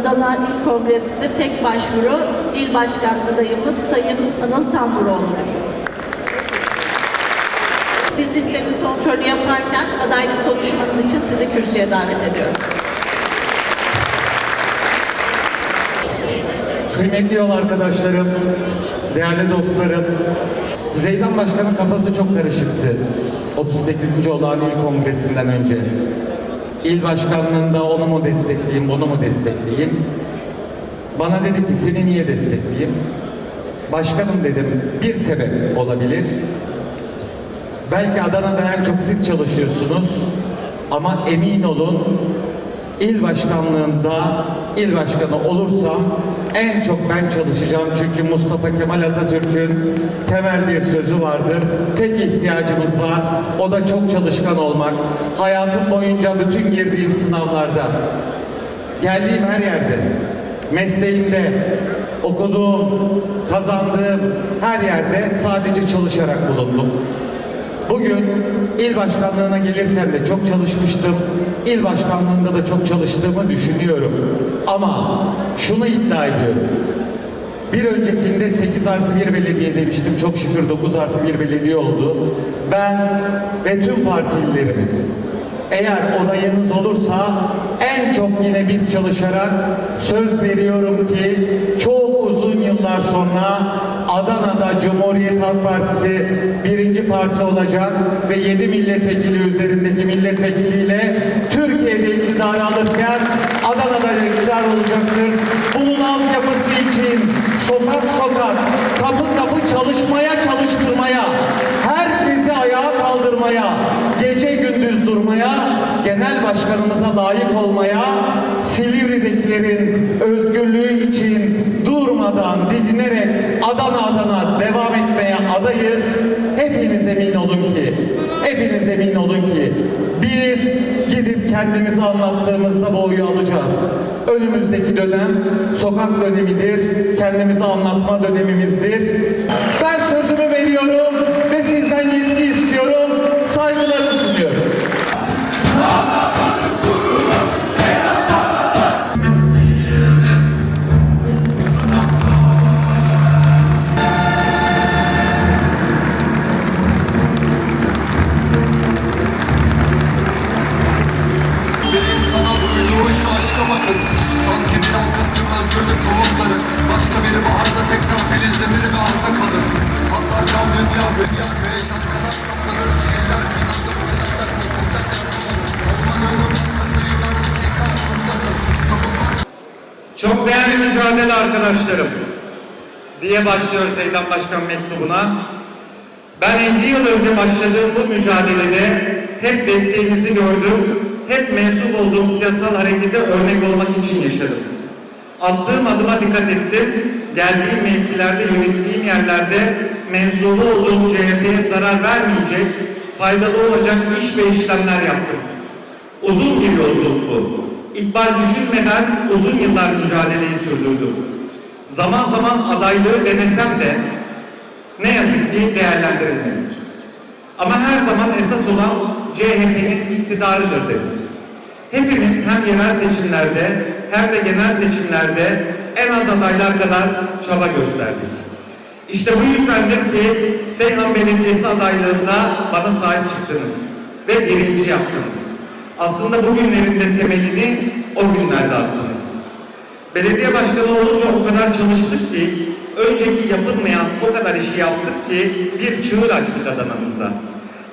Adana İl Kongresi'nde tek başvuru İl Başkan adayımız Sayın Anıl Tamburoğlu'dur. Biz listenin kontrolü yaparken adaylık konuşmanız için sizi kürsüye davet ediyorum. Kıymetli yol arkadaşlarım, değerli dostlarım, Zeydan Başkan'ın kafası çok karışıktı. 38. olağan il kongresinden önce. İl başkanlığında onu mu destekleyeyim, bunu mu destekleyeyim? Bana dedi ki seni niye destekleyeyim? Başkanım dedim bir sebep olabilir. Belki Adana'da en çok siz çalışıyorsunuz ama emin olun il başkanlığında il başkanı olursam en çok ben çalışacağım çünkü Mustafa Kemal Atatürk'ün temel bir sözü vardır. Tek ihtiyacımız var. O da çok çalışkan olmak. Hayatım boyunca bütün girdiğim sınavlarda geldiğim her yerde, mesleğimde, okuduğum, kazandığım her yerde sadece çalışarak bulundum. Bugün il başkanlığına gelirken de çok çalışmıştım. İl başkanlığında da çok çalıştığımı düşünüyorum. Ama şunu iddia ediyorum. Bir öncekinde 8 artı 1 belediye demiştim. Çok şükür 9 artı 1 belediye oldu. Ben ve tüm partililerimiz eğer onayınız olursa en çok yine biz çalışarak söz veriyorum ki çok uzun yıllar sonra Adana'da Cumhuriyet Halk Partisi birinci parti olacak ve 7 milletvekili üzerindeki milletvekiliyle Türkiye'de iktidarı alırken Adana'da da iktidar olacaktır. Bunun altyapısı için sokak sokak, kapı kapı çalışmaya çalıştırmaya, kaldırmaya, gece gündüz durmaya, genel başkanımıza layık olmaya, Silivri'dekilerin özgürlüğü için durmadan, didinerek Adana Adana devam etmeye adayız. Hepiniz emin olun ki, hepiniz emin olun ki biz gidip kendimizi anlattığımızda bu oyu alacağız. Önümüzdeki dönem sokak dönemidir, kendimizi anlatma dönemimizdir. Ben sözümü veriyorum ve sizden özgürlük tohumları Başka biri baharda tekrar filizlenir ve arda kalır. Patlar cam dünya dünya Çok değerli mücadele arkadaşlarım diye başlıyor Zeydan Başkan mektubuna. Ben 50 yıl önce başladığım bu mücadelede hep desteğinizi gördüm, hep mensup olduğum siyasal harekete örnek olmak için yaşadım. Attığım adıma dikkat ettim, geldiğim mevkilerde, yönettiğim yerlerde mensubu olduğum CHP'ye zarar vermeyecek, faydalı olacak iş ve işlemler yaptım. Uzun bir yolculuk bu. İkbal düşünmeden uzun yıllar mücadeleyi sürdürdüm. Zaman zaman adaylığı denesem de ne yazık ki değerlendirilmedi. Ama her zaman esas olan CHP'nin iktidarıdır dedim. Hepimiz hem yerel seçimlerde hem de genel seçimlerde en az adaylar kadar çaba gösterdik. İşte bu yüzdendir ki Seyhan Belediyesi adaylığında bana sahip çıktınız ve birinci yaptınız. Aslında bugünlerin de temelini o günlerde attınız. Belediye başkanı olunca o kadar çalıştık ki, önceki yapılmayan o kadar işi yaptık ki bir çığır açtık Adana'mızda.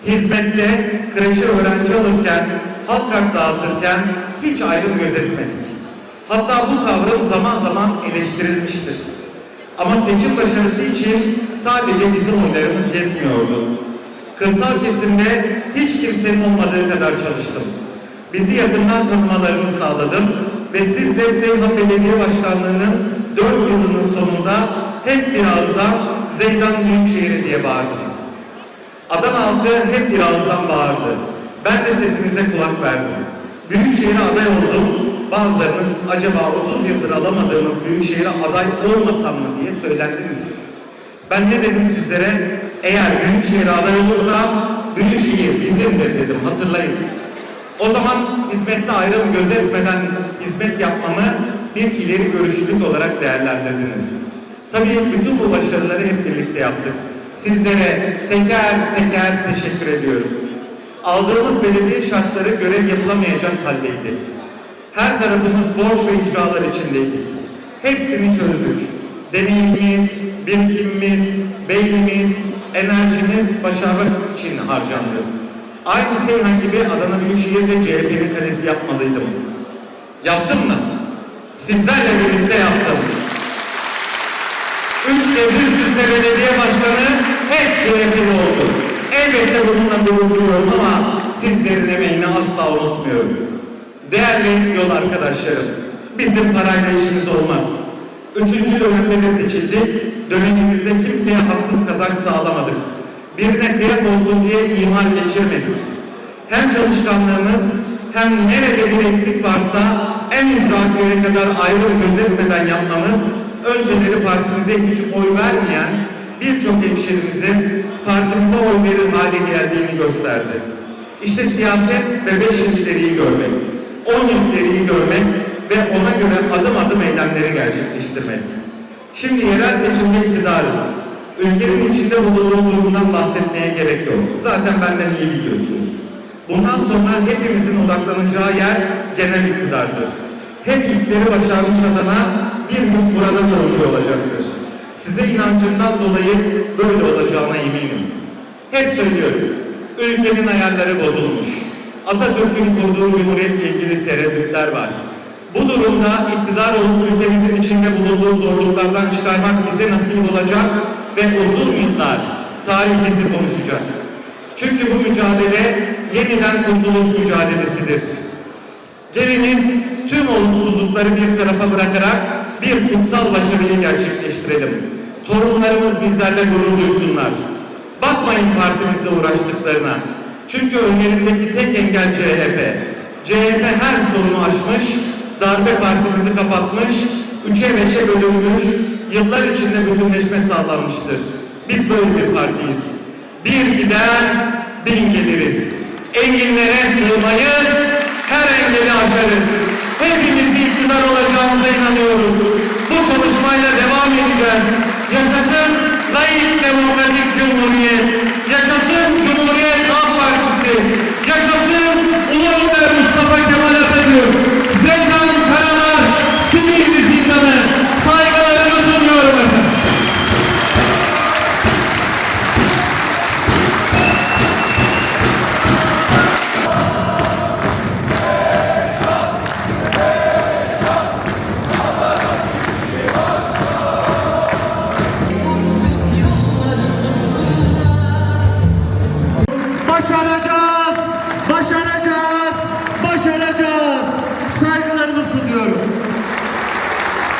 Hizmette kreşe öğrenci alırken, halk kart dağıtırken hiç ayrım gözetmedik. Hatta bu tavrım zaman zaman eleştirilmiştir. Ama seçim başarısı için sadece bizim oylarımız yetmiyordu. Kırsal kesimde hiç kimsenin olmadığı kadar çalıştım. Bizi yakından tanımalarını sağladım ve siz de Seyhan Belediye Başkanlığı'nın 4 yılının sonunda hep birazdan Zeydan Büyükşehir'i diye bağırdınız. Adana halkı hep birazdan bağırdı. Ben de sesinize kulak verdim. Büyükşehir'e aday oldum. Bazılarınız acaba 30 yıldır alamadığımız Büyükşehir'e aday olmasam mı diye söylendiniz. Ben ne dedim sizlere? Eğer Büyükşehir'e aday olursam Büyükşehir bizimdir dedim hatırlayın. O zaman hizmette ayrım gözetmeden hizmet yapmamı bir ileri görüşlülük olarak değerlendirdiniz. Tabii bütün bu başarıları hep birlikte yaptık. Sizlere teker teker teşekkür ediyorum. Aldığımız belediye şartları görev yapılamayacak haldeydi. Her tarafımız borç ve icralar içindeydik. Hepsini çözdük. Deneyimimiz, birikimimiz, beynimiz, enerjimiz başarmak için harcandı. Aynı Seyhan gibi Adana Büyükşehir'de CHP'nin kalesi yapmalıydım. Yaptım mı? Sizlerle birlikte yaptım. Üç üst üste belediye başkanı hep CHP'li oldu. Elbette bununla gurur duyuyorum ama sizlerin emeğini asla unutmuyorum. Değerli yol arkadaşlarım, bizim parayla işimiz olmaz. Üçüncü dönemde de seçildik, dönemimizde kimseye haksız kazanç sağlamadık. Birine kıyak olsun diye iman geçirmedik. Hem çalışkanlığımız hem nerede bir eksik varsa en ücra kadar ayrım gözetmeden yapmamız önceleri partimize hiç oy vermeyen birçok hemşerimizin partimize oy verir hale geldiğini gösterdi. İşte siyaset ve beş ileriyi görmek, on ileriyi görmek ve ona göre adım adım eylemleri gerçekleştirmek. Şimdi yerel seçimde iktidarız. Ülkenin içinde bulunduğu durumundan bahsetmeye gerek yok. Zaten benden iyi biliyorsunuz. Bundan sonra hepimizin odaklanacağı yer genel iktidardır. Hep ilkleri başarmış adama bir gün burada doğucu olacaktır. Size inancımdan dolayı böyle olacağına eminim. Hep söylüyorum, ülkenin ayarları bozulmuş. Atatürk'ün kurduğu cumhuriyetle ilgili tereddütler var. Bu durumda iktidar olup ülkemizin içinde bulunduğu zorluklardan çıkarmak bize nasip olacak ve uzun yıllar tarih bizi konuşacak. Çünkü bu mücadele yeniden kurtuluş mücadelesidir. Geliniz tüm olumsuzlukları bir tarafa bırakarak bir kutsal başarıyı gerçekleştirelim. Torunlarımız bizlerle gurur duysunlar. Bakmayın partimizle uğraştıklarına. Çünkü önlerindeki tek engel CHP. CHP her sorunu aşmış, darbe partimizi kapatmış, üçe beşe bölünmüş, yıllar içinde bütünleşme sağlanmıştır. Biz böyle bir partiyiz. Bir giden bin geliriz. Enginlere sığmayız, her engeli aşarız. Hepimiz iktidar olacağımıza inanıyoruz. Bu çalışmayla devam edeceğiz. Yaşasın layık demokratik cumhuriyet. Yaşasın Cumhuriyet Halk Partisi. Yaşasın Ulu Önder Mustafa Kemal Atatürk.